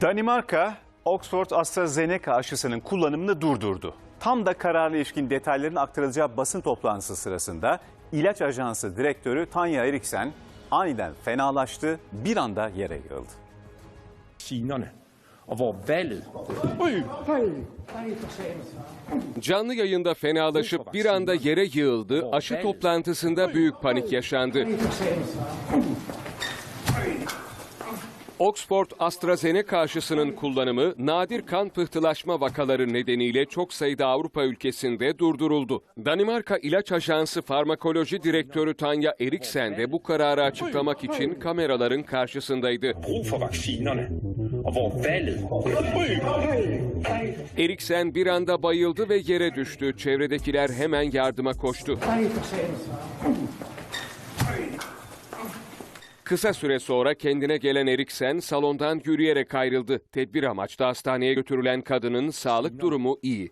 Danimarka, Oxford AstraZeneca aşısının kullanımını durdurdu. Tam da kararlı ilişkin detayların aktarılacağı basın toplantısı sırasında ilaç ajansı direktörü Tanya Eriksen aniden fenalaştı, bir anda yere yığıldı. vaccinerne, og hvor valget Canlı yayında fenalaşıp bir anda yere yığıldı, aşı toplantısında büyük panik yaşandı. Oxford AstraZeneca aşısının kullanımı nadir kan pıhtılaşma vakaları nedeniyle çok sayıda Avrupa ülkesinde durduruldu. Danimarka İlaç Ajansı Farmakoloji Direktörü Tanya Eriksen de bu kararı açıklamak için kameraların karşısındaydı. Eriksen bir anda bayıldı ve yere düştü. Çevredekiler hemen yardıma koştu. Kısa süre sonra kendine gelen Eriksen salondan yürüyerek ayrıldı. Tedbir amaçlı hastaneye götürülen kadının sağlık durumu iyi.